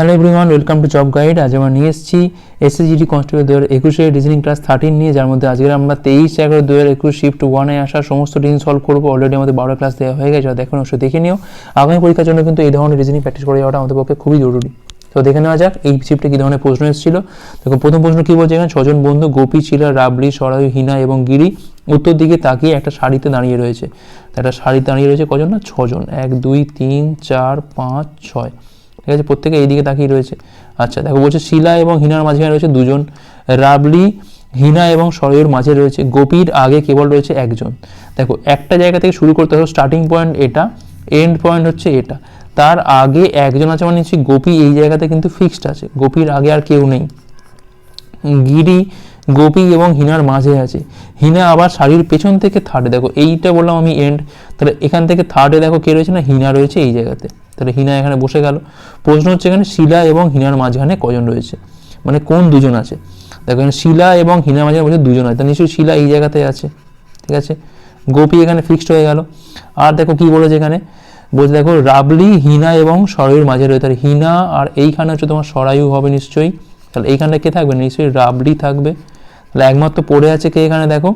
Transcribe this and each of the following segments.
Hello everyone welcome to job guide আজ আমরা নিয়ে এসেছি এসএসজিডি কনস্টেবল দু হাজার একুশে রিজনিং ক্লাস থার্টিন নিয়ে, যার মধ্যে আজকে আমরা তেইশ এগারো দু হাজার একুশ শিফট ওয়ানে আসা সমস্ত রিজন সলভ করব। অলরেডি আমাদের বারো ক্লাস দেওয়া হয়ে গেছে দেখুন অবশ্যই দেখে নিও। আগামী পরীক্ষার জন্য কিন্তু এই ধরনের রিজনিং প্র্যাকটিস করে যাওয়াটা আমাদের পক্ষে খুবই জরুরি। তো দেখে নেওয়া যাক, এই শিফটে কী ধরনের প্রশ্ন এসেছিল। দেখো, প্রথম প্রশ্ন কী বলছে এখানে? ছজন বন্ধু, গোপী চিলা রাবড়ি সরাই হিনা এবং গিরি, উত্তর দিকে তাকিয়ে একটা শাড়িতে দাঁড়িয়ে রয়েছে। একটা শাড়িতে দাঁড়িয়ে রয়েছে কজন না? ছজন। এক, দুই, তিন, চার, পাঁচ, ছয়। ঠিক আছে? প্রত্যেকে এইদিকে তাকিয়ে রয়েছে। আচ্ছা দেখো, বলছে শিলা এবং হিনার মাঝখানে রয়েছে দুজন। রাবলি, হিনা এবং সরয়ুর মাঝে রয়েছে। গোপীর আগে কেবল রয়েছে একজন। দেখো, একটা জায়গা থেকে শুরু করতে হবে। স্টার্টিং পয়েন্ট এটা এন্ড পয়েন্ট হচ্ছে এটা। তার আগে একজন আছে মানে গোপী, এই জায়গাতে কিন্তু ফিক্সড আছে। গোপীর আগে আর কেউ নেই। গিরি, গোপী এবং হিনার মাঝে আছে। হিনা আবার শাড়ির পেছন থেকে থার্ডে দেখো, এইটা বললাম আমি এন্ড তাহলে এখান থেকে থার্ডে দেখো, কে রয়েছে না? হিনা রয়েছে এই জায়গাতে। তাহলে হিনা এখানে বসে গেল। প্রশ্ন হচ্ছে এখানে শিলা এবং হিনার মাঝখানে কজন রয়েছে? মানে কোন দুজন আছে? দেখো এখানে শিলা এবং হিনার মাঝখানে বলছে দুজন আছে। তাহলে নিশ্চয়ই শিলা এই জায়গাতে আছে। ঠিক আছে? গোপী এখানে ফিক্সড হয়ে গেল। আর দেখো কি বলেছে এখানে? বলছে দেখো, রাবলি, হিনা এবং সরায়ুর মাঝে রয়েছে। তাহলে হিনা আর এইখানে হচ্ছে তোমার সরায়ু হবে নিশ্চয়ই। তাহলে এইখানটা কে থাকবে? নিশ্চয়ই রাবলি থাকবে। তাহলে একমাত্র পড়ে আছে কে এখানে? দেখো,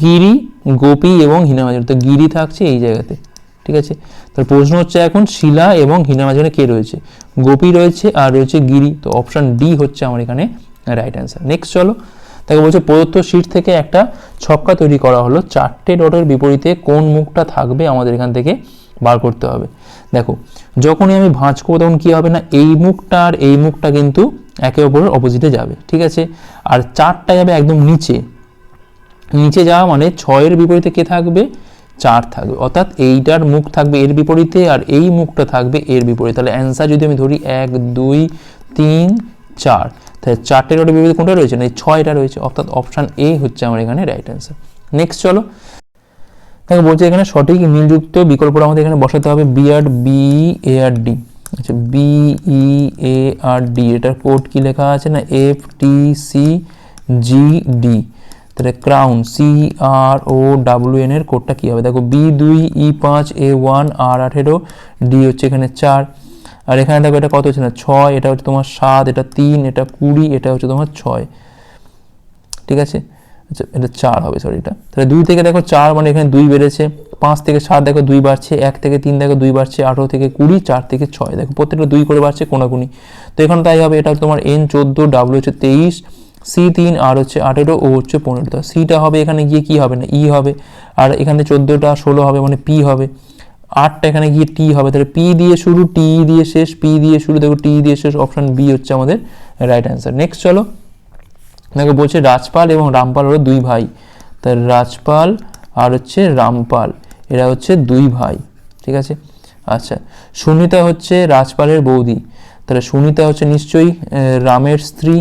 গিরি, গোপী এবং হিনা মাঝে। তো গিরি থাকছে এই জায়গাতে। ঠিক আছে? তার প্রশ্ন হচ্ছে এখন শিলা এবং হিনা মাঝখানে কে রয়েছে? গোপী রয়েছে আর রয়েছে গিরি। তো অপশান ডি হচ্ছে আমার এখানে রাইট অ্যান্সার নেক্সট চলো। তাকে বলছে প্রদত্ত শীট থেকে একটা ছক্কা তৈরি করা হলো। চারটে ডটের বিপরীতে কোন মুখটা থাকবে আমাদের এখান থেকে বার করতে হবে। দেখো, যখনই আমি ভাঁজ করব তখন কী হবে না? এই মুখটা আর এই মুখটা কিন্তু একে অপরের অপোজিটে যাবে। ঠিক আছে? আর চারটা যাবে একদম নিচে। নিচে যাওয়া মানে ছয়ের বিপরীতে কে থাকবে? চার থাকবে। অর্থাৎ এইটার মুখ থাকবে এর বিপরীতে আর এই মুখটা থাকবে এর বিপরীতে। তাহলে অ্যান্সার যদি আমি ধরি এক, দুই, তিন, চার, তাহলে চারটে ডটের বিপরীতে কোনটা রয়েছে? না, এই ছয়টা রয়েছে। অর্থাৎ অপশান এ হচ্ছে আমার এখানে রাইট অ্যান্সার নেক্সট চলো। দেখো, বলছে এখানে সঠিক মিলযুক্ত বিকল্পটা আমাদের এখানে বসাতে হবে B R B A R D আচ্ছা বি এ আর ডি এটার কোড কি লেখা আছে? না F T C G D তাহলে crown C R O W N এর কোডটা কী হবে? দেখো বি দুই ই পাঁচ এ ওয়ান আর আঠেরো ডি হচ্ছে এখানে চার। আর এখানে দেখো, এটা কত হচ্ছে না? ছয়, এটা হচ্ছে তোমার সাত, এটা তিন, এটা কুড়ি, এটা হচ্ছে তোমার ছয়। ঠিক আছে? আচ্ছা এটা চার হবে সরি এটা। তাহলে দুই থেকে দেখো চার মানে এখানে দুই বেড়েছে। পাঁচ থেকে সাত দেখো দুই বাড়ছে, এক থেকে তিন দেখো দুই বাড়ছে, আঠেরো থেকে কুড়ি, চার থেকে ছয়। দেখো, প্রত্যেকটা দুই করে বাড়ছে কোনাকুনি। তো এখানে তাই হবে, এটা তোমার এন চোদ্দ ডাব্লিউ হচ্ছে তেইশ সি তিন আর হচ্ছে আঠেরো ও হচ্ছে পনেরো। তো সিটা হবে, এখানে গিয়ে কি হবে না? ই হবে। আর এখানে চোদ্দোটা, ষোলো হবে মানে পি হবে। আটটা এখানে গিয়ে টি হবে। তাহলে পি দিয়ে শুরু, টি দিয়ে শেষ, পি দিয়ে শুরু, দেখো টি দিয়ে শেষ অপশন বি হচ্ছে আমাদের রাইট অ্যান্সার নেক্সট চলো। দেখো বলছে রাজপাল এবং রামপাল হলো দুই ভাই। তার রাজপাল আর হচ্ছে রামপাল, এরা হচ্ছে দুই ভাই। ঠিক আছে? আচ্ছা সুনিতা হচ্ছে রাজপালের বৌদি। তাহলে সুনিতা হচ্ছে নিশ্চয়ই রামের স্ত্রী।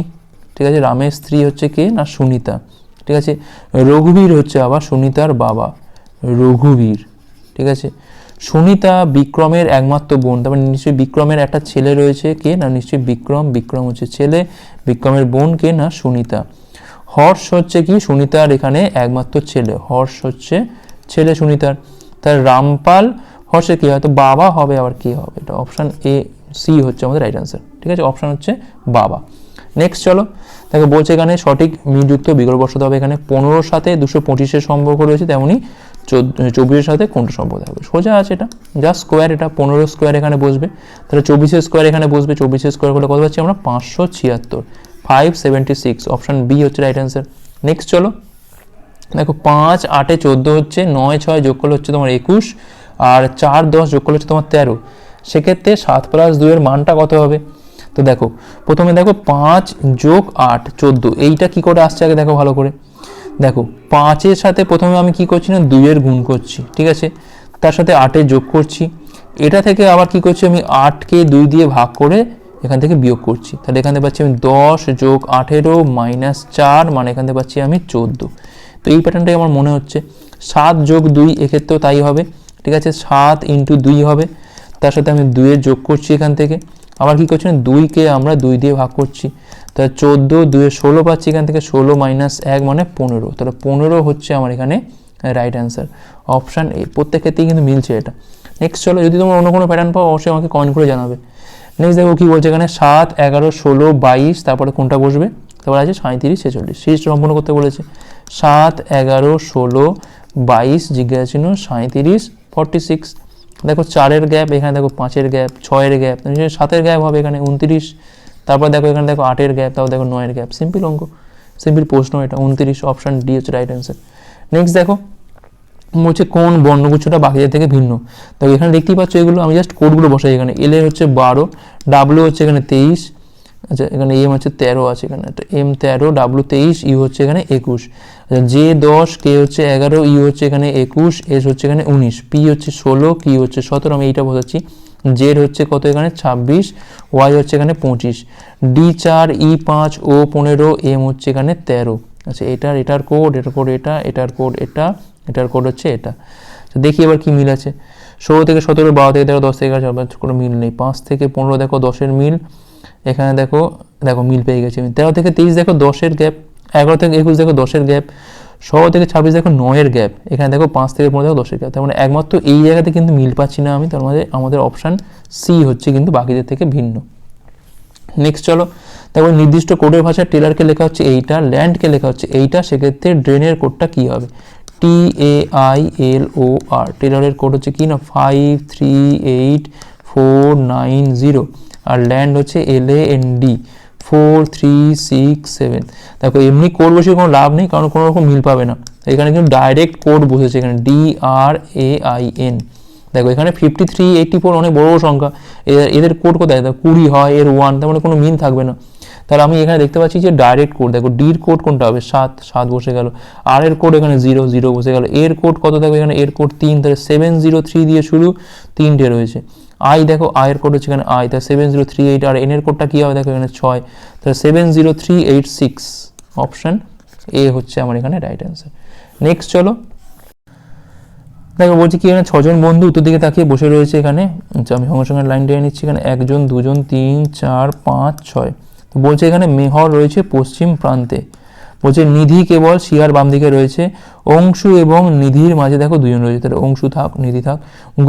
ঠিক আছে, রামের স্ত্রী হচ্ছে কে? না, সুনিতা। ঠিক আছে, রঘুবীর হচ্ছে আবার সুনিতার বাবা। রঘুবীর। ঠিক আছে, সুনিতা বিক্রমের একমাত্র বোন। তারপরে নিশ্চয়ই বিক্রমের একটা ছেলে রয়েছে কে? না, নিশ্চয়ই বিক্রম। বিক্রম হচ্ছে ছেলে, বিক্রমের বোন কে? না, সুনিতা। হর্ষ হচ্ছে কি? সুনিতার এখানে একমাত্র ছেলে। হর্ষ হচ্ছে ছেলে সুনিতার। তার রামপাল হর্ষে কি? হয়তো বাবা হবে, আবার কি হবে? এটা অপশান এ সি হচ্ছে আমাদের রাইট অ্যান্সার ঠিক আছে অপশান হচ্ছে বাবা। নেক্সট চলো। দেখো বলছে এখানে সঠিক মিযুক্ত বিকল্প বসাতে হবে এখানে পনেরোর সাথে দুশো পঁচিশের সম্পর্ক রয়েছে, তেমনি চব্বিশের সাথে কোনটা সম্পর্ক থাকবে সোজা আছে এটা। জাস্ট স্কোয়ার এটা পনেরো স্কোয়ার এখানে বসবে। তাহলে চব্বিশের স্কোয়ার এখানে বসবে, চব্বিশের স্কোয়ার করলে কত পাচ্ছি আমরা? পাঁচশো ছিয়াত্তর। Five seventy six option B হচ্ছে রাইট অ্যান্সার নেক্সট চলো। দেখো, পাঁচ, আটে চোদ্দ হচ্ছে, নয়, ছয় যোগ করলে হচ্ছে তোমার একুশ, আর চার, দশ যোগ করলে হচ্ছে তোমার তেরো। সেক্ষেত্রে সাত প্লাস দুইয়ের মানটা কত হবে? তো দেখো, প্রথমে দেখো পাঁচ যোগ আট, চোদ্দ। এইটা কি করে আসছে আগে দেখো ভালো করে। দেখো, পাঁচের সাথে প্রথমে আমি কি করছি না, দুইয়ের গুণ করছি, ঠিক আছে? তার সাথে আটের যোগ করছি। এটা থেকে আবার কি করছি আমি, আটকে দুই দিয়ে ভাগ করে এখান থেকে বিয়োগ করছি। তাহলে এখান পাচ্ছি আমি দশ যোগ আঠেরো মাইনাস চার মানে এখান থেকে পাচ্ছি আমি চোদ্দ। তো এই প্যাটার্নটাই আমার মনে হচ্ছে, সাত যোগ দুই এক্ষেত্রেও তাই হবে, ঠিক আছে? সাত ইন্টু দুই হবে। তার সাথে আমি দুইয়ের যোগ করছি এখান থেকে। আবার কি করছি দুইকে আমরা দুই দিয়ে ভাগ করছি। তাহলে চোদ্দ, দুয়ে ষোলো পাচ্ছি, এখান থেকে ষোলো মাইনাস এক মানে পনেরো। তাহলে পনেরো হচ্ছে আমার এখানে রাইট অ্যান্সার অপশান প্রত্যেক ক্ষেত্রেই কিন্তু মিলছে এটা। নেক্সট চলো, যদি তোমরা অন্য কোনো প্যাটার্ন পাও, অবশ্যই আমাকে কমেন্ট করে জানাবে। নেক্সট দেখো কী বলছে এখানে, সাত, এগারো, ষোলো, বাইশ, তারপরে কোনটা বসবে? তারপর আছে সাঁত্রিশ ছেচল্লিশ। সিরিজটা সম্পূর্ণ করতে বলেছে। সাত, এগারো, ষোলো, বাইশ, জিজ্ঞাসা চিহ্ন সাঁত্রিশ ফর্টি সিক্স দেখো চারের গ্যাপ, এখানে দেখো পাঁচের গ্যাপ, ছয়ের গ্যাপ সাতের গ্যাপ হবে এখানে উনত্রিশ, তারপর দেখো এখানে দেখো আটের গ্যাপ, তারপর দেখো নয়ের গ্যাপ। সিম্পল অঙ্ক সিম্পল প্রশ্ন এটা, উনত্রিশ অপশান ডি হচ্ছে রাইট অ্যান্সার নেক্সট দেখো বলছে কোন বর্ণগুচ্ছটা বাকিদের থেকে ভিন্ন? তো এখানে দেখতেই পাচ্ছ এগুলো, আমি জাস্ট কোডগুলো বসাই এখানে। এল এ হচ্ছে বারো ডাব্লিউ হচ্ছে এখানে তেইশ আচ্ছা এখানে এম হচ্ছে তেরো আছে এখানে। এম তেরো ডাব্লু তেইশ ইউ হচ্ছে এখানে একুশ। আচ্ছা জে দশ কে হচ্ছে এগারো ইউ হচ্ছে এখানে একুশ এস হচ্ছে এখানে উনিশ। পি হচ্ছে ষোলো কি হচ্ছে সতেরো, আমি এইটা বোঝাচ্ছি। জেড হচ্ছে কত এখানে? ছাব্বিশ। ওয়াই হচ্ছে এখানে পঁচিশ। ডি চার ই পাঁচ ও পনেরো এম হচ্ছে এখানে তেরো। আচ্ছা এটার এটার কোড এটার কোড এটা, এটার কোড এটা, এটার কোড হচ্ছে এটা। তো দেখি এবার কি মিল আছে। ষোলো থেকে সতেরো, বারো থেকে দেখো দশ থেকে এগারো কোনো মিল নেই। পাঁচ থেকে পনেরো, দেখো দশের মিল। এখানে দেখো দেখো, মিল পেয়ে গেছি তেরো থেকে তেইশ দেখো দশের গ্যাপ, এগারো থেকে একুশ দেখো দশের গ্যাপ, ষোলো থেকে ছাব্বিশ দেখো নয়ের গ্যাপ। এখানে দেখো পাঁচ থেকে পনেরো দেখো দশের গ্যাপ। তার মানে একমাত্র এই জায়গাতে কিন্তু মিল পাচ্ছি না আমি, তার মধ্যে আমাদের অপশান সি হচ্ছে কিন্তু বাকিদের থেকে ভিন্ন। নেক্সট চলো তারপর নির্দিষ্ট কোডের ভাষা টেলারকে লেখা হচ্ছে এইটা, ল্যান্ডকে লেখা হচ্ছে এইটা, সেক্ষেত্রে ড্রেনের কোডটা কী হবে? টি A I L O R টেলারের code হচ্ছে কি না? Five three eight four nine zero আর ল্যান্ড হচ্ছে L A N D four three six seven দেখো, এমনি কোড বসে কোনো লাভ নেই, কারণ কোনো রকম মিল পাবে না। এখানে কিন্তু ডাইরেক্ট কোড বসেছে এখানে D R A I N দেখো, এখানে ফিফটি থ্রি এইটটি ফোর অনেক বড় সংখ্যা। এদের কোড কোথায়? দেখো, কুড়ি হয়, এর ওয়ান তার মানে কোনো মিল থাকবে না। তাহলে আমি এখানে দেখতে পাচ্ছি যে ডাইরেক্ট কোড দেখো ডির কোড কোনটা হবে? সাত সাত বসে গেল। আর এর কোড এখানে জিরো জিরো বসে গেল। এর কোড কত? থাকবে এখানে এর কোড তিন, তাহলে সেভেন জিরো থ্রি দিয়ে শুরু, তিনটে রয়েছে। আই দেখো আয়ের কোড হচ্ছে এখানে আই তাহলে সেভেন জিরো থ্রি এইট আর এনের কোডটা কী হবে? দেখো এখানে ছয়। তাহলে seven zero three eight six option A হচ্ছে আমার এখানে রাইট অ্যান্সার নেক্সট চলো। দেখো বলছি কি এখানে ছজন বন্ধু উত্তর দিকে তাকিয়ে বসে রয়েছে এখানে। আচ্ছা, আমি সঙ্গে সঙ্গে লাইন টেনে নিচ্ছি এখানে। একজন দুজন তিন চার পাঁচ ছয়। তো বলছে এখানে মেহর রয়েছে পশ্চিম প্রান্তে। বলছে নিধি কেবল শিয়ার বাম দিকে রয়েছে, অংশু এবং নিধির মাঝে দেখো দুজন রয়েছে, তাহলে অংশু থাক, নিধি থাক,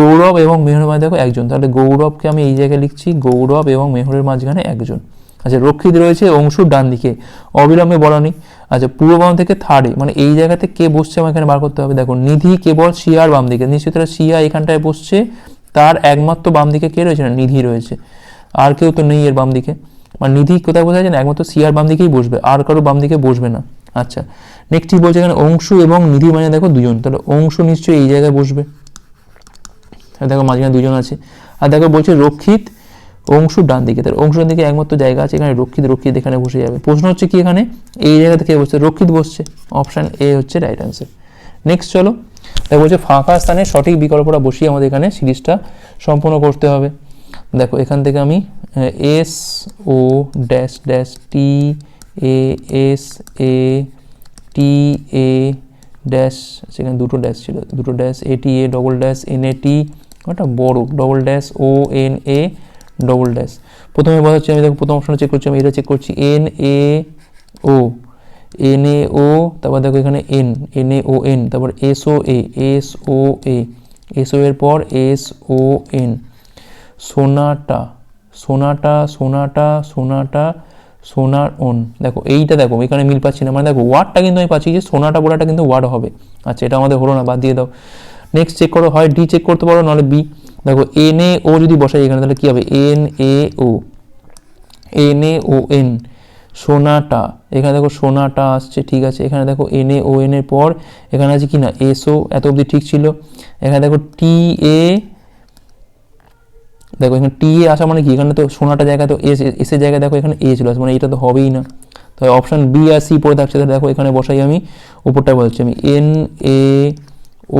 গৌরব এবং মেহরের মাঝে দেখো একজন, তাহলে গৌরবকে আমি এই জায়গায় লিখছি, গৌরব এবং মেহরের মাঝখানে একজন। আচ্ছা রক্ষিত রয়েছে অংশুর ডান দিকে, অবিলম্বে বলা নেই। আচ্ছা পূর্ব বাম থেকে থার্ডে মানে এই জায়গাতে কে বসছে আমার এখানে বার করতে হবে? দেখো, নিধি কেবল শিয়ার বাম দিকে নিশ্চয়ই তারা শিয়া এখানটায় বসছে, তার একমাত্র বাম দিকে কে রয়েছে? না নিধি রয়েছে। আর কেউ তো নেই এর বাম দিকে। মানে নিধি কোথায় বোঝা যায় একমাত্র সিয়ার বাম দিকেই বসবে, আর কারও বাম দিকে বসবে না। আচ্ছা নেক্সট কি বলছে এখানে? অংশু এবং নিধি মানে দেখো দুজন, তাহলে অংশু নিশ্চয়ই এই জায়গায় বসবে। দেখো মাঝখানে দুজন আছে। আর দেখো বলছে রক্ষিত, অংশু ডান দিকে। তাহলে অংশুর দিকে একমাত্র জায়গা আছে, এখানে রক্ষিত রক্ষিত এখানে বসে যাবে। প্রশ্ন হচ্ছে কি এখানে? এই জায়গা থেকে বসছে? রক্ষিত বসছে। অপশান এ হচ্ছে রাইট অ্যান্সার নেক্সট চলো। তাই বলছে ফাঁকা স্থানে সঠিক বিকল্পটা বসিয়ে আমাদের এখানে সিরিজটা সম্পূর্ণ করতে হবে। দেখো, এখান থেকে আমি S, O, dash dash, T, A, S, A, T, A, dash, সেখানে দুটো ড্যাশ ছিল। দুটো dash, A, T, A double dash N, A, T, ওটা বড়। Double dash O, N, A double dash প্রথমে বলা হচ্ছে, আমি দেখো, প্রথম অপশনটা চেক করছি, আমি এটা চেক করছি, N, A, O, N, A, ও, তারপর দেখো এখানে N N, A, O, N, তারপর S, O, A, S, O, A, S, O, এর পর এস, ও, এন। সোনাটা সোনাটা সোনাটা সোনাটা, সোনার ওন। দেখো, এইটা দেখো, এখানে মিল পাচ্ছি না। মানে দেখো, ওয়ার্ডটা কিন্তু আমি পাচ্ছি যে সোনাটা বলাটা কিন্তু ওয়ার্ড হবে। আচ্ছা এটা আমাদের হলো না, বাদ দিয়ে দাও। নেক্সট চেক করো, হয় ডি চেক করতে পারো নাহলে বি দেখো এন এ ও যদি বসাই এখানে, তাহলে কী হবে? N A O N A O N সোনাটা, এখানে দেখো, সোনাটা আসছে, ঠিক আছে। এখানে দেখো এন এ ও এন এর পর, এখানে আছে কি না? এসও এত অবধি ঠিক ছিল। এখানে দেখো টি এ দেখো এখানে টি এ আসা মানে কি? এখানে তো সোনাটা জায়গায় তো এস এসের জায়গায় দেখো এখানে এ ছিল মানে এটা তো হবেই না। তো অপশান বি আর সি পড়ে থাকছে, তাহলে দেখো এখানে বসাই আমি উপরটায় বলছি আমি এন এ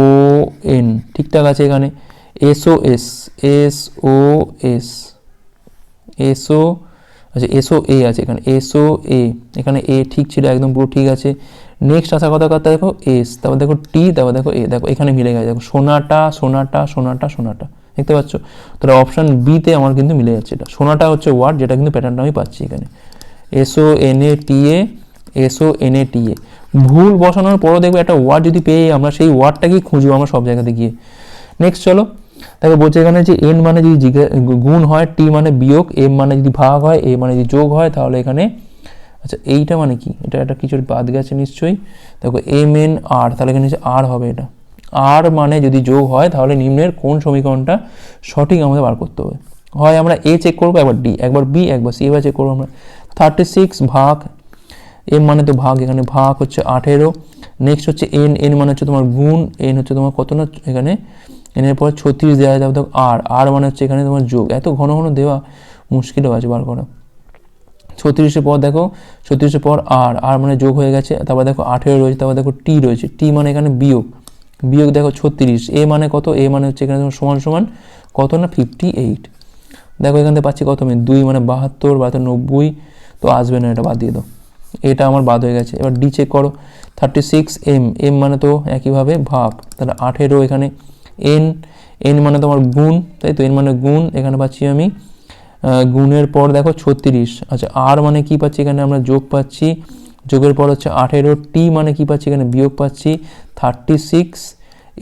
ও এন ঠিকঠাক আছে এখানে। S O S S O S S O আচ্ছা এসও এ আছে এখানে এসও এ এখানে এ ঠিক ছিল, একদম পুরো ঠিক আছে। নেক্সট আসা কথা কথা দেখো এস তারপর দেখো টি তারপর দেখো এ দেখো এখানে মিলে গেছে, দেখো সোনাটা সোনাটা সোনাটা সোনাটা। দেখতে পাচ্ছ? তাহলে অপশান বিতে আমার কিন্তু মিলে যাচ্ছে এটা। সোনাটা হচ্ছে ওয়ার্ড যেটা কিন্তু প্যাটার্নটা আমি পাচ্ছি এখানে। S O N A T A S O N A T A ভুল বসানোর পরও দেখবে একটা ওয়ার্ড যদি পেয়ে আমরা সেই ওয়ার্ডটাকেই খুঁজবো আমরা সব জায়গাতে গিয়ে। নেক্সট চলো, দেখো বলছে এখানে যে এন মানে যদি গুণ হয় টি মানে বিয়োগ এম মানে যদি ভাগ হয় এ মানে যদি যোগ হয়, তাহলে এখানে আচ্ছা এইটা মানে কি? এটা একটা কিছু বাদ গেছে নিশ্চয়ই। দেখো এম এন আর তাহলে এখানে আর হবে এটা। আর মানে যদি যোগ হয়, তাহলে নিম্নের কোন সমীকরণটা সঠিক আমাদের বার করতে হবে? হয় আমরা এ চেক করব, একবার ডি একবার বি একবার সি এবার চেক করব আমরা। থার্টি সিক্স ভাগ এম মানে তো ভাগ, এখানে ভাগ হচ্ছে আঠেরো। নেক্সট হচ্ছে এন এন মানে হচ্ছে তোমার গুণ এন হচ্ছে তোমার কত না, এখানে এনের পর ছত্রিশ দেওয়া যাবে দেখো আর আর মানে হচ্ছে এখানে তোমার যোগ। এত ঘন ঘন দেওয়া মুশকিলও আছে বার করা। ছত্রিশের পর দেখো, ছত্রিশের পর আর আর মানে যোগ হয়ে গেছে, তারপর দেখো আঠেরো রয়েছে, তারপর দেখো টি রয়েছে। টি মানে এখানে বিয়োগ। বিয়োগ দেখো ছত্রিশ, এ মানে কত? এ মানে হচ্ছে এখানে সমান সমান কত না? ফিফটি এইট দেখো এখান থেকে পাচ্ছি কত আমি দুই মানে বাহাত্তর বাহাত্তর নব্বই। তো আসবে না, এটা বাদ দিয়ে দাও। এটা আমার বাদ হয়ে গেছে। এবার ডি চেক করো। থার্টি সিক্স এম এম মানে তো একইভাবে ভাগ। তাহলে আঠেরো এখানে এন এন মানে তোমার গুণ, তাই তো? এন মানে গুণ, এখানে পাচ্ছি আমি গুণের পর দেখো ছত্রিশ। আচ্ছা আর মানে কি পাচ্ছি? এখানে আমরা যোগ পাচ্ছি যোগের পর হচ্ছে আঠেরো টি মানে কি পাচ্ছি এখানে? বিয়োগ পাচ্ছি থার্টি সিক্স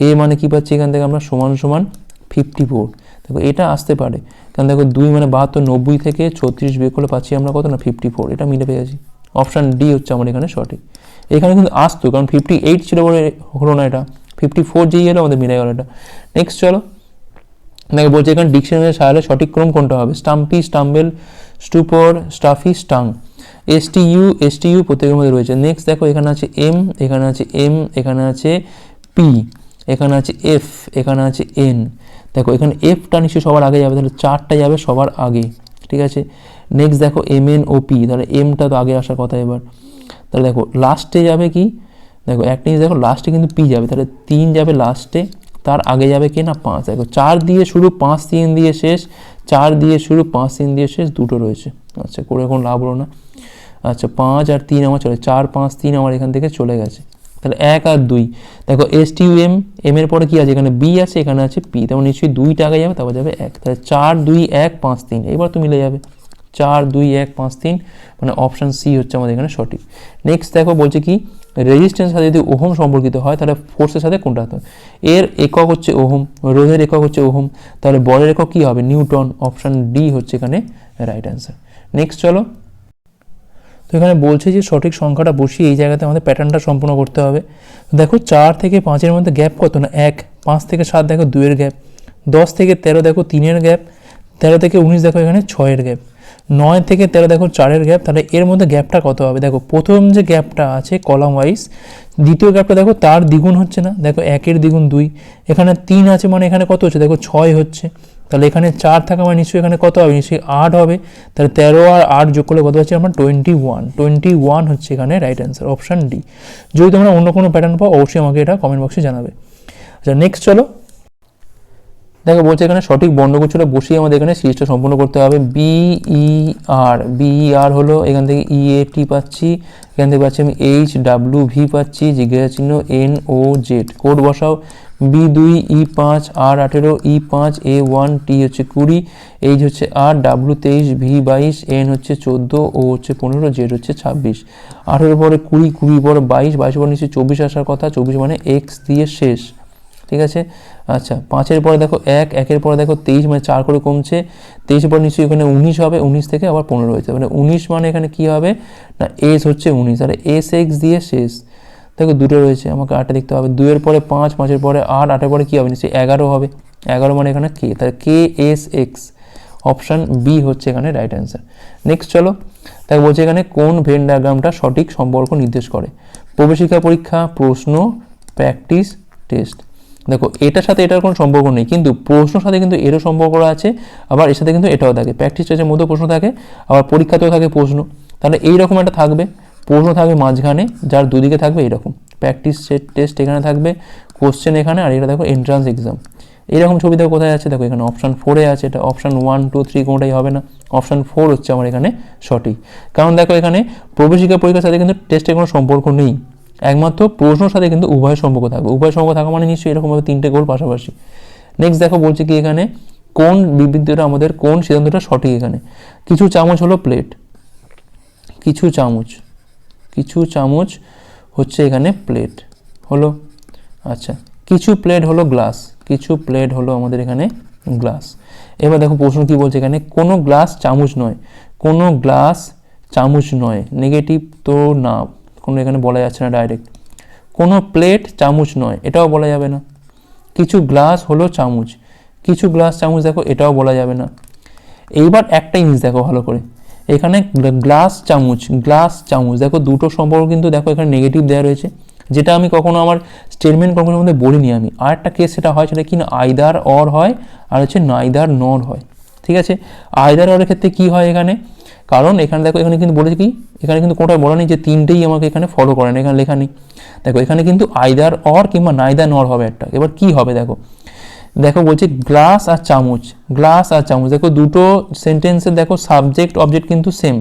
এ মানে কি পাচ্ছি এখান থেকে আমরা সমান সমান ফিফটি ফোর দেখো, এটা আসতে পারে। কারণ দেখো, দুই মানে বাহাত্তর, নব্বই থেকে ছত্রিশ বিয়োগ করলে পাচ্ছি আমরা কত না? ফিফটি ফোর এটা মিলে পেয়েছি অপশান ডি হচ্ছে আমার এখানে সঠিক। এখানে কিন্তু আসতো, কারণ ফিফটি এইট ছিল বলে হলো না এটা। ফিফটি ফোর যেই এলো, আমাদের মিলে গেল এটা। নেক্সট চলো। দেখো, বলছে এখানে ডিকশনারির সাহায্যে সঠিক ক্রম কোনটা হবে? Stumpy stumble stupor stuffy stung S T U S T U প্রত্যেকের মধ্যে রয়েছে। নেক্সট দেখো, এখানে আছে এম এখানে আছে এম এখানে আছে পি এখানে আছে এফ এখানে আছে এন দেখো, এখানে এফটা নিশ্চয়ই সবার আগে যাবে, তাহলে চারটা যাবে সবার আগে, ঠিক আছে? নেক্সট দেখো এম এন ও পি তাহলে এমটা তো আগে আসার কথা এবার। তাহলে দেখো লাস্টে যাবে কি? দেখো একটা জিনিস দেখো লাস্টে কিন্তু পি যাবে, তাহলে তিন যাবে লাস্টে তার আগে যাবে কি না? পাঁচ। দেখো, চার দিয়ে শুরু, পাঁচ, তিন দিয়ে শেষ, চার দিয়ে শুরু, পাঁচ, তিন দিয়ে শেষ, দুটো রয়েছে। আচ্ছা করে এখন লাভ হলো না। আচ্ছা পাঁচ আর তিন আমার চলে, চার, পাঁচ, তিন আমার এখান থেকে চলে গেছে। তাহলে এক আর দুই। দেখো এস টি এম এম এর পরে কি আছে? এখানে বি আছে, এখানে আছে পি তেমন নিশ্চয়ই দুইটা আগে যাবে, তারপর যাবে এক। তাহলে চার, দুই, এক, পাঁচ, তিন এবার তো মিলে যাবে। চার, দুই, এক, পাঁচ, তিন মানে অপশান সি হচ্ছে আমাদের এখানে সঠিক। নেক্সট দেখো, বলছে কি রেজিস্ট্যান্স সাথে যদি ওহম সম্পর্কিত হয়, তাহলে ফোর্সের সাথে কোনটা হতে এর একক হচ্ছে ওহম, রোধের একক হচ্ছে ওহম। তাহলে বলের একক কী হবে? নিউটন অপশান ডি হচ্ছে এখানে রাইট অ্যান্সার নেক্সট চলো এখানে বলছে যে সঠিক সংখ্যাটা বসিয়ে এই জায়গাতে আমাদের প্যাটার্নটা সম্পূর্ণ করতে হবে। দেখো চার থেকে পাঁচের মধ্যে গ্যাপ কত না? এক। পাঁচ থেকে সাত দেখো দুইয়ের গ্যাপ দশ থেকে তেরো দেখো তিনের গ্যাপ তেরো থেকে উনিশ দেখো এখানে ছয়ের গ্যাপ নয় থেকে তেরো দেখো চারের গ্যাপ তাহলে এর মধ্যে গ্যাপটা কত হবে? দেখো, প্রথম যে গ্যাপটা আছে কলাম ওয়াইজ দ্বিতীয় গ্যাপটা দেখো তার দ্বিগুণ হচ্ছে না। দেখো একের দ্বিগুণ দুই। এখানে তিন আছে মানে এখানে কত হচ্ছে? দেখো ছয় হচ্ছে। তাহলে এখানে চার থাকা মানে নিশ্চয়ই এখানে কত হবে? নিশ্চয়ই আট হবে। তাহলে তেরো আর আট যোগ করলে কত হচ্ছে? আমার টোয়েন্টি ওয়ান টোয়েন্টি ওয়ান হচ্ছে এখানে রাইট অ্যান্সার অপশান ডি যদি তোমরা অন্য কোনো প্যাটার্ন পাও, অবশ্যই আমাকে এটা কমেন্ট বক্সে জানাবে। আচ্ছা নেক্সট চলো। দেখো, বলছে এখানে সঠিক বর্ণগুচ্ছটা বসিয়ে আমাদের এখানে সিরিজটা সম্পূর্ণ করতে হবে। বি ই আর বি আর হলো এখান থেকে ই এ টি পাচ্ছি, এখান থেকে পাচ্ছি আমি এইচ ডাব্লিউ ভি পাচ্ছি, জিজ্ঞাসা চিহ্ন এন ও জেড কোড বসাও। বি দুই ই পাঁচ আর আঠেরো ই পাঁচ এ ওয়ান টি হচ্ছে কুড়ি এইচ হচ্ছে আর ডাব্লিউ তেইশ ভি বাইশ এন হচ্ছে চোদ্দ ও হচ্ছে পনেরো জেড হচ্ছে ছাব্বিশ। আঠেরো পরে কুড়ি কুড়ি পরে বাইশ বাইশ পরে নিশ্চয়ই চব্বিশ আসার কথা, চব্বিশ মানে এক্স দিয়ে শেষ। ঠিক আছে? আচ্ছা পাঁচের পরে দেখো এক, একের পরে দেখো তেইশ মানে চার করে কমছে। তেইশের পর নিশ্চয়ই এখানে উনিশ হবে, উনিশ থেকে আবার পনেরো হয়েছে। মানে উনিশ মানে এখানে কি হবে? না এস হচ্ছে উনিশ আর এস এক্স দিয়ে শেষ। দেখো দুটো রয়েছে, আমাকে আটটা দেখতে হবে। দুয়ের পরে পাঁচ, পাঁচের পরে আট, আটের পরে কী হবে? নিশ্চয়ই এগারো হবে। এগারো মানে এখানে কে তাহলে K S X option B হচ্ছে এখানে রাইট অ্যান্সার নেক্সট চলো তাই বলছে এখানে কোন ভেন ডায়াগ্রামটা সঠিক সম্পর্ক নির্দেশ করে? প্রবেশিকা পরীক্ষা, প্রশ্ন প্র্যাকটিস টেস্ট দেখো, এটার সাথে এটার কোনো সম্পর্ক নেই, কিন্তু প্রশ্নের সাথে কিন্তু এরও সম্পর্ক আছে, আবার এর সাথে কিন্তু এটাও থাকে। প্র্যাকটিস টেস্টের মধ্যে প্রশ্ন থাকে, আবার পরীক্ষাতেও থাকে প্রশ্ন। তাহলে এইরকম একটা থাকবে, প্রশ্ন থাকবে মাঝখানে, যার দুদিকে থাকবে এরকম প্র্যাকটিস টেস্ট এখানে থাকবে কোশ্চেন এখানে, আর এটা দেখো এন্ট্রান্স এক্সাম এইরকম ছবি দেখো কোথায় আছে? দেখো এখানে অপশান ফোরে আছে, এটা অপশান ওয়ান টু থ্রি কোনোটাই হবে না। অপশান ফোর হচ্ছে আমার এখানে সঠিক। কারণ দেখো এখানে প্রবেশিকা পরীক্ষার সাথে কিন্তু টেস্টের কোনো সম্পর্ক নেই। একমাত্র প্রশ্নের সাথে কিন্তু উভয় সম্পর্ক থাকবে। উভয় সম্পর্ক থাকা মানে নিশ্চয়ই এরকমভাবে তিনটে গোল পাশাপাশি। নেক্সট দেখো বলছে কি এখানে, কোন বিবৃতিটা আমাদের, কোন সিদ্ধান্তটা সঠিক এখানে? কিছু চামচ হলো প্লেট কিছু চামচ কিছু চামচ হচ্ছে এখানে প্লেট হলো আচ্ছা কিছু প্লেট হলো গ্লাস কিছু প্লেট হলো আমাদের এখানে গ্লাস এবার দেখো প্রশ্ন কি বলছে এখানে, কোনো গ্লাস চামচ নয়। কোনো গ্লাস চামচ নয়। নেগেটিভ তো না। কোনো এখানে বলা যাচ্ছে না ডাইরেক্ট কোনো প্লেট চামচ নয়, এটাও বলা যাবে না। কিছু গ্লাস হলো চামচ, কিছু গ্লাস চামচ দেখো, এটাও বলা যাবে না। এইবার একটা জিনিস দেখো ভালো করে। এখানে গ্লাস চামচ গ্লাস চামচ, দেখো দুটো সম্পর্ক কিন্তু দেখো এখানে নেগেটিভ দেওয়া রয়েছে। যেটা আমি কখনো আমার স্টেটমেন্ট কখনো মধ্যে বলিনি আমি। আর একটা কেস সেটা হয়, সেটা কি না আইদার অর হয়, আর হচ্ছে নাইদার নর হয়। ঠিক আছে? আইদার অরের ক্ষেত্রে কি হয় এখানে? কারণ এখানে দেখো, এখানে কিন্তু বলেছে কি? এখানে কিন্তু কোনটা বলা নেই যে তিনটেই আমাকে এখানে ফলো করেন এখানে লেখা নেই। দেখো, এখানে কিন্তু আইদার অর কিংবা নাইদার নর হবে একটা। এবার কি হবে দেখো? দেখো, বলছে গ্লাস আর চামচ। গ্লাস আর চামচ। দেখো, দুটো সেন্টেন্সে দেখো সাবজেক্ট অবজেক্ট কিন্তু সেম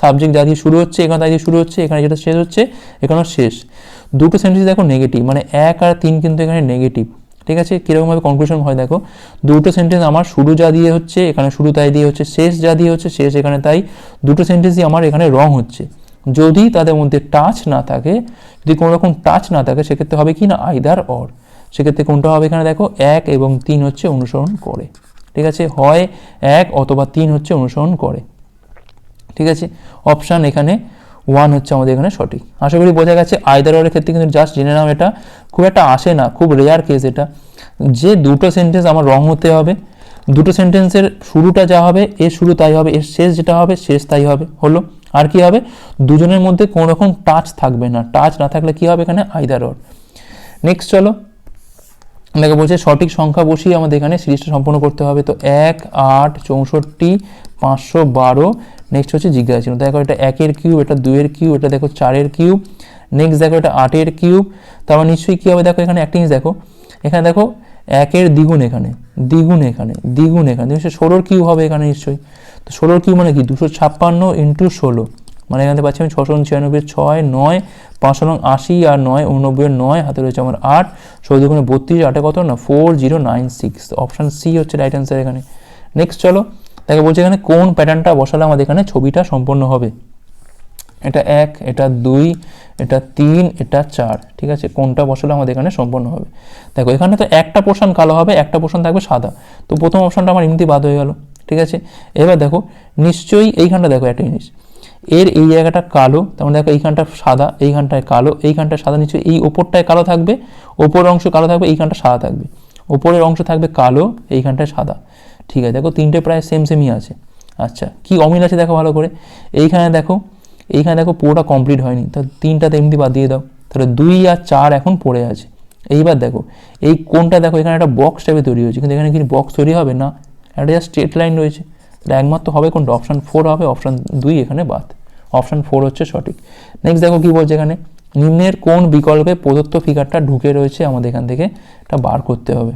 সাবজেক্ট যা দিয়ে শুরু হচ্ছে, এখানে তাই দিয়ে শুরু হচ্ছে, এখানে যেটা শেষ হচ্ছে, এখানেও শেষ। দুটো সেন্টেন্স দেখো নেগেটিভ মানে এক আর তিন কিন্তু এখানে নেগেটিভ ঠিক আছে? কীরকমভাবে কনক্লুশন হয় দেখো? দুটো সেন্টেন্স আমার শুরু যা দিয়ে হচ্ছে, এখানে শুরু তাই দিয়ে হচ্ছে, শেষ যা দিয়ে হচ্ছে, শেষ এখানে তাই। দুটো সেন্টেন্সই আমার এখানে রং হচ্ছে। যদি তাদের মধ্যে টাচ না থাকে, যদি কোনো রকম টাচ না থাকে, সেক্ষেত্রে হবে কি না? আইদার অর সেক্ষেত্রে কোনটা হবে এখানে দেখো? এক এবং তিন হচ্ছে অনুসরণ করে। ঠিক আছে? হয় এক অথবা তিন হচ্ছে অনুসরণ করে। ঠিক আছে? অপশান এখানে ওয়ান হচ্ছে আমাদের এখানে সঠিক। আশা করি বোঝা গেছে। অরের ক্ষেত্রে কিন্তু জাস্ট জেনে নাও এটা। খুব একটা আসে না, খুব রেয়ার কেস এটা। যে দুটো সেন্টেন্স আমার রং হতে হবে, দুটো সেন্টেন্সের শুরুটা যা হবে, এর শুরু তাই হবে, এর শেষ যেটা হবে, শেষ তাই হবে। হলো? আর কি হবে? দুজনের মধ্যে কোনো রকম টাচ থাকবে না। টাচ না থাকলে কি হবে এখানে? আইদার নেক্সট চলো। দেখো, বলছে সঠিক সংখ্যা বসিয়ে আমাদের এখানে সিরিজটা সম্পূর্ণ করতে হবে। তো এক, আট, চৌষট্টি, পাঁচশো বারো। নেক্সট হচ্ছে জিজ্ঞাসা দেখো, এটা একের কিউব, এটা দুইয়ের কিউব, এটা দেখো চারের কিউব। নেক্সট দেখো, এটা আটের কিউব। তারপর নিশ্চয়ই কী হবে? দেখো, এখানে একটা জিনিস দেখো। এখানে দেখো, একের দ্বিগুণ এখানে দ্বিগুণ এখানে দ্বিগুণ এখানে। ষোলোর কিউব হবে এখানে নিশ্চয়ই। তো ষোলোর কিউব মানে কি? দুশো ছাপ্পান্ন ইন্টু ষোলো। মানে এখানে পাচ্ছি আমি ছশো ছিয়ানব্বই, ছয়, নয়, পাঁচশো নং আশি আর নয়, উননব্বই, নয়, হাতে রয়েছে আমার আট ষোলো দুগুণে বত্রিশ, আটে কত? না four zero nine six option C হচ্ছে রাইট অ্যান্সার এখানে। নেক্সট চলো, তাকে বলছে এখানে কোন প্যাটার্নটা বসালে আমাদের এখানে ছবিটা সম্পন্ন হবে? এটা এক, এটা দুই, এটা তিন, এটা চার, ঠিক আছে? কোনটা বসালে আমাদের এখানে সম্পন্ন হবে? দেখো, এখানে তো একটা পোর্শন কালো হবে, একটা পোর্শন থাকবে সাদা। তো প্রথম অপশনটা আমার এমনিতেই বাদ হয়ে গেল, ঠিক আছে? এবার দেখো, নিশ্চয়ই এইখানটা দেখো একটা জিনিস। এর এই জায়গাটা কালো তেমন দেখো এইখানটা সাদা, এইখানটায় কালো, এইখানটায় সাদা নিশ্চয়ই এই ওপরটায় কালো থাকবে, ওপরের অংশ কালো থাকবে, এইখানটা সাদা থাকবে। ওপরের অংশ থাকবে কালো, এইখানটায় সাদা। ঠিক আছে, দেখো তিনটে প্রায় সেম সেমই আছে। আচ্ছা কি অমিল আছে দেখো ভালো করে। এইখানে দেখো এইখানে দেখো পুরোটা কমপ্লিট হয়নি। তো তিনটাতে এমনি বাদ দিয়ে দাও। তাহলে দুই আর চার এখন পড়ে আছে। এইবার দেখো, এই কোনটা দেখো, এখানে একটা বক্স টাইপে তৈরি হয়েছে। কিন্তু এখানে কি বক্স তৈরি হবে? না, একটা জাস্ট স্ট্রেট লাইন রয়েছে। তাহলে একমাত্র হবে কোনটা? অপশান ফোর হবে অপশান দুই এখানে বাদ। অপশান ফোর হচ্ছে সঠিক। নেক্সট দেখো কি বলছে এখানে। নিম্নের কোন বিকল্পে প্রদত্ত ফিগারটা ঢুকে রয়েছে? আমাদের এখান থেকে এটা বার করতে হবে।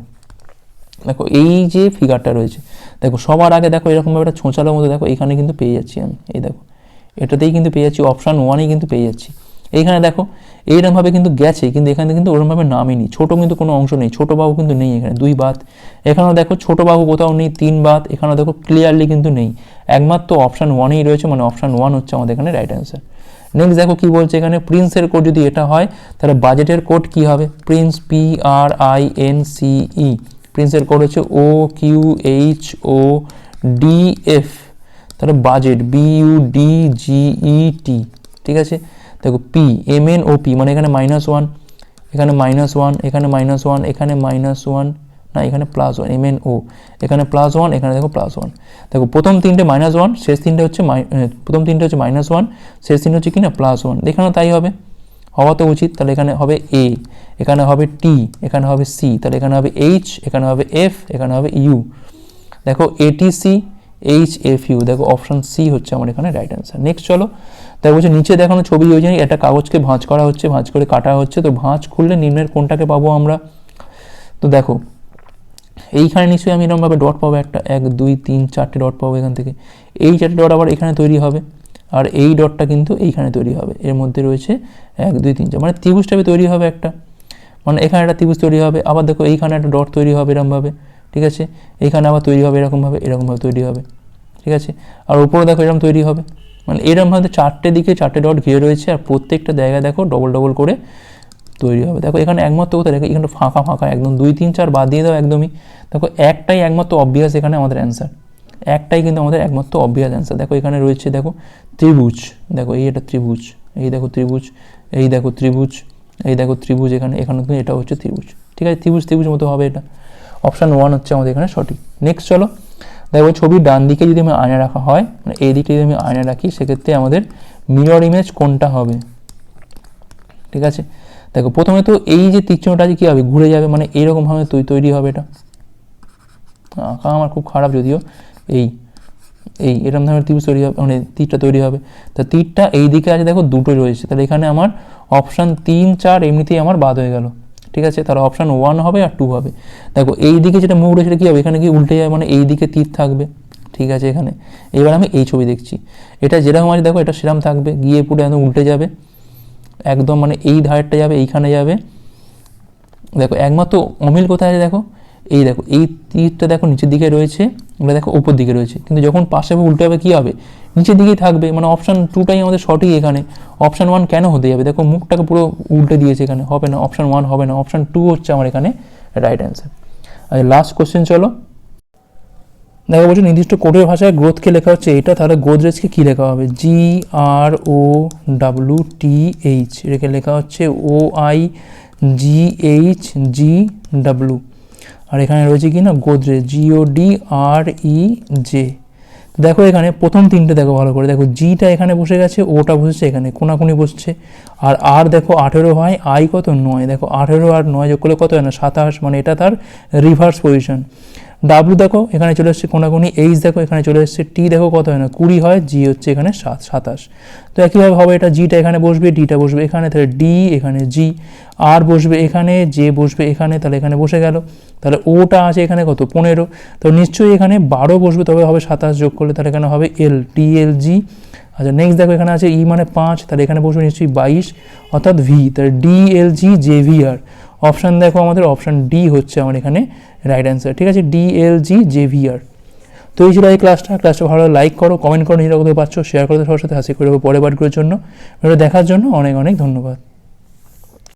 দেখো, এই যে ফিগারটা রয়েছে, দেখো, সবার আগে দেখো এরকমভাবে একটা ছোঁচালোর মধ্যে দেখো, এখানে কিন্তু পেয়ে যাচ্ছি আমি। এই দেখো, এটাতেই কিন্তু পেয়ে যাচ্ছি অপশান ওয়ানেই কিন্তু পেয়ে যাচ্ছি। এইখানে দেখো, এইরকমভাবে কিন্তু গেছে, কিন্তু এখানে কিন্তু ওরকমভাবে নামেনি ছোটো কিন্তু কোনো অংশ নেই, ছোটো বাহু কিন্তু নেই এখানে, দুই বাদ এখানেও দেখো ছোটো বাহু কোথাও নেই, তিন বাদ এখানেও দেখো ক্লিয়ারলি কিন্তু নেই। একমাত্র অপশান ওয়ানেই রয়েছে মানে অপশান ওয়ান হচ্ছে আমাদের এখানে রাইট অ্যান্সার নেক্সট দেখো কি বলছে এখানে প্রিন্সের কোড যদি এটা হয়, তাহলে বাজেটের কোড কি হবে? Prince P R I N C E প্রিন্সের code হচ্ছে O Q H O D F তাহলে budget B U D G E T ঠিক আছে? দেখো P M N O P মানে এখানে মাইনাস ওয়ান এখানে মাইনাস ওয়ান এখানে মাইনাস ওয়ান এখানে মাইনাস ওয়ান না, এখানে plus one M N O. এখানে প্লাস ওয়ান এখানে দেখো প্লাস ওয়ান দেখো প্রথম তিনটে মাইনাস ওয়ান শেষ তিনটে হচ্ছে প্রথম তিনটে হচ্ছে মাইনাস ওয়ান শেষ তিনটে হচ্ছে কি না প্লাস ওয়ান এখানেও তাই হবে। হওয়া তো উচিত, তাহলে এখানে হবে এ এখানে হবে টি এখানে হবে সি তাহলে এখানে হবে এইচ এখানে হবে এফ এখানে হবে ইউ দেখো এটিসি এইচ এফ ইউ দেখো অপশন সি হচ্ছে আমার এখানে রাইট অ্যান্সার নেক্সট চলো দেখো বলছে, নিচে দেখানো ছবি হয়েছে একটা কাগজকে ভাঁজ করা হচ্ছে, ভাঁজ করে কাটা হচ্ছে, তো ভাঁজ খুললে নিম্নের কোনটাকে পাবো আমরা? তো দেখো, এইখানে নিশ্চয়ই আমি এরকমভাবে ডট পাবো একটা, এক, দুই, তিন, চারটে ডট পাবো এখান থেকে। এই চারটে ডট আবার এখানে তৈরি হবে, আর এই ডটটা কিন্তু এইখানে তৈরি হবে। এর মধ্যে রয়েছে এক, দুই, তিন, চার মানে ত্রিভুজ টাইপে তৈরি হবে একটা। মানে এখানে একটা ত্রিভুজ তৈরি হবে, আবার দেখো এইখানে একটা ডট তৈরি হবে এরকমভাবে, ঠিক আছে? এইখানে আবার তৈরি হবে এরকমভাবে এরকমভাবে তৈরি হবে, ঠিক আছে? আর উপরে দেখো এরকম তৈরি হবে। মানে এরকমভাবে চারটে দিকে চারটে ডট ঘিরে রয়েছে আর প্রত্যেকটা জায়গায় দেখো ডবল ডবল করে তৈরি হবে। দেখো এখানে একমাত্র কোথায় দেখো, এখানে ফাঁকা ফাঁকা, একদম দুই, তিন, চার বাদ দিয়ে দাও একদমই। দেখো একটাই একমাত্র অবভিয়াস এখানে আমাদের অ্যান্সার একটাই কিন্তু আমাদের একমাত্র অবভিয়াস অ্যান্সার দেখো এখানে রয়েছে দেখো ত্রিভুজ। দেখো এই এটা ত্রিভুজ, এই দেখো ত্রিভুজ, এই দেখো ত্রিভুজ, এই দেখো ত্রিভুজ এখানে এখানে কিন্তু এটা হচ্ছে ত্রিভুজ। ঠিক আছে, ত্রিভুজ ত্রিভুজ মতো হবে এটা। অপশান ওয়ান হচ্ছে আমাদের এখানে সঠিক। নেক্সট চলো। দেখো ছবির ডান দিকে যদি আমি আয়না রাখা হয় মানে এই দিকে যদি আমি আয়না রাখি, সেক্ষেত্রে আমাদের মিরর ইমেজ কোনটা হবে? ঠিক আছে? দেখো, প্রথমে তো এই যে তীক্ষ্ণটা আছে কী হবে? ঘুরে যাবে মানে এইরকমভাবে তৈরি হবে এটা। আঁকা আমার খুব খারাপ যদিও। এই এই এরকম ধরনের ত্রিভুজ তৈরি হবে মানে তীরটা তৈরি হবে। তা তীরটা এই দিকে আছে, দেখো দুটো রয়েছে। তাহলে এখানে আমার অপশান তিন, চার, এমনিতেই আমার বাদ হয়ে গেল। ঠিক আছে? তাহলে অপশান ওয়ান হবে আর টু হবে। দেখো, এই দিকে যেটা মুখ রয়েছে, সেটা কী হবে? এখানে কি উল্টে যাবে মানে এই দিকে তীর থাকবে। ঠিক আছে এখানে? এবার আমি এই ছবি দেখছি। এটা যেরকম আছে, দেখো, এটা সেরকম থাকবে। গিয়ে পুরো একদম উল্টে যাবে। একদম মানে এই ধারেরটা যাবে, এইখানে যাবে। দেখো, একমাত্র অমিল কোথায় আছে, দেখো? এই দেখো, এই তীরটা দেখো নিচের দিকে রয়েছে এটা দেখো উপর দিকে রয়েছে। কিন্তু যখন পাশে হবে, উল্টে হবে, কী হবে? নিচের দিকেই থাকবে। মানে অপশান টুটাই আমাদের সঠিক এখানে। অপশান ওয়ান কেন হতে যাবে? দেখো, মুখটাকে পুরো উল্টে দিয়েছে এখানে। হবে না অপশান ওয়ান হবে না। অপশান টু হচ্ছে আমার এখানে রাইট অ্যান্সার আর লাস্ট কোশ্চেন চলো। দেখো, বলছি নির্দিষ্ট কোডের ভাষায় গ্রোথকে লেখা হচ্ছে? এটা তাহলে গোদরেজকে কী লেখা হবে? জি আর ও ডাব্লু টি এইচ এটাকে লেখা হচ্ছে O I G H G W R এখানে রয়েছে কি না? Godrej G O D R E J দেখো এখানে প্রথম তিনটে দেখো ভালো করে। দেখো জিটা এখানে বসে গেছে ওটা বসেছে এখানে, কোনাকুনি বসছে। আর আর দেখো আঠেরো হয় আই কত? নয়। দেখো আঠেরো আর নয় যোগ করলে কত হয় না? সাতাশ মানে এটা তার রিভার্স পজিশন ডাব্লু দেখো, এখানে চলে এসছে কোনাকুনি এইচ দেখো, এখানে চলে এসছে টি দেখো, কত হয় না? কুড়ি হয় জি হচ্ছে এখানে সাত, সাতাশ। তো একইভাবে হবে এটা জিটা এখানে বসবে ডিটা বসবে এখানে, তাহলে ডি এখানে জি আর বসবে এখানে জে বসবে এখানে, তাহলে এখানে বসে গেল। তাহলে ওটা আছে এখানে কত? পনেরো। তো নিশ্চয়ই এখানে বারো বসবে, তবে হবে সাতাশ যোগ করলে তাহলে এখানে হবে এল টি এল জি আচ্ছা নেক্সট দেখো, এখানে আছে ই মানে পাঁচ, তাহলে এখানে বসবে নিশ্চয়ই বাইশ, অর্থাৎ ভি তাহলে D L G J V R option দেখো আমাদের, অপশান ডি হচ্ছে আমার এখানে রাইট অ্যান্সার ঠিক আছে? D L G J V R তো এই ছিল এই ক্লাসটা ক্লাসটা ভালো লাইক করো কমেন্ট করো, নিজেরা কোথাও পাচ্ছ শেয়ার করতে সবার সাথে হাসি করে পরের বারগুলোর জন্য। ভিডিও দেখার জন্য অনেক অনেক ধন্যবাদ।